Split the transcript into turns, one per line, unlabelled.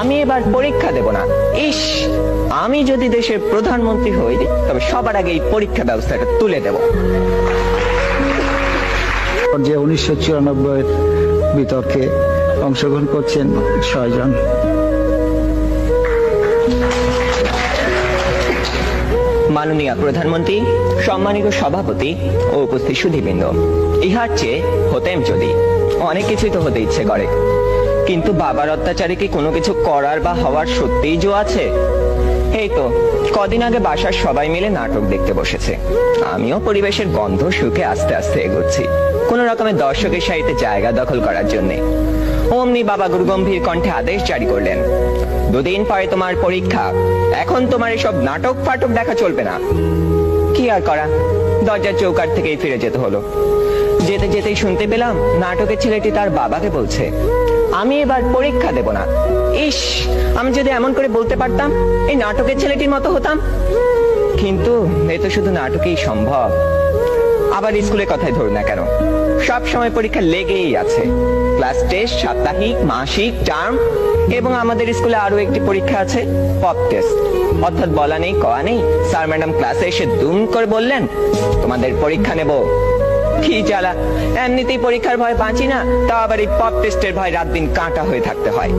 আমি এবার পরীক্ষা দেব না। ইস আমি যদি দেশের প্রধানমন্ত্রী হই তবে সবার আগে এই পরীক্ষা ব্যবস্থাটা তুলে দেব।
যে উনিশশো চুরানব্বই বিতর্কে অংশগ্রহণ করছেন ছয়জন।
মাননীয় প্রধানমন্ত্রী সম্মানিত সভাপতি ও উপস্থিত সুধীবৃন্দ ইহার চেয়ে হতেম যদি অনেক কিছুই তো হতে ইচ্ছে করে। কিন্তু বাবার অত্যাচারে কি কোনো কিছু করার বা হওয়ার সত্যিই জো আছে? এই তো, কদিন আগে বাসার সবাই মিলে নাটক দেখতে বসেছে। আমিও পরিবেশের গন্ধ শুকে আস্তে আস্তে এগোচ্ছি। কোন রকমের দর্শকের সারিতে জায়গা দখল করার জন্যে। অমনি বাবা গুরু গম্ভীর কণ্ঠে আদেশ জারি করলেন, দুদিন পরে তোমার পরীক্ষা। এখন তোমার এসব নাটক ফাটক দেখা চলবে না। কি আর করা? দরজার চৌকার থেকেই ফিরে যেতে হলো। যেতে যেতেই শুনতে পেলাম নাটকের ছেলেটি তার বাবাকে বলছে, আমি এবার পরীক্ষা দেব না। ইস, আমি যদি এমন করে বলতে পারতাম, এই নাটকের ছেলেটির মতো হতাম। কিন্তু এ তো শুধু নাটকেই সম্ভব। আবার স্কুলের কথাই ধরুন না কেন। সব সময় পরীক্ষা লেগেই আছে। ক্লাস টেস্ট, সাপ্তাহিক, মাসিক, টার্ম এবং আমাদের স্কুলে আরও একটি পরীক্ষা আছে, পপ টেস্ট। অর্থাৎ বলা নেই কয়া নেই। স্যার ম্যাডাম ক্লাসে এসে দুম করে বললেন, তোমাদের পরীক্ষা নেব। কি জ্বালা। এমনিতেই পরীক্ষার ভয় বাঁচি না তা আবার এই পপ টেস্টের ভয় রাত দিন কাঁটা হয়ে থাকতে হয়।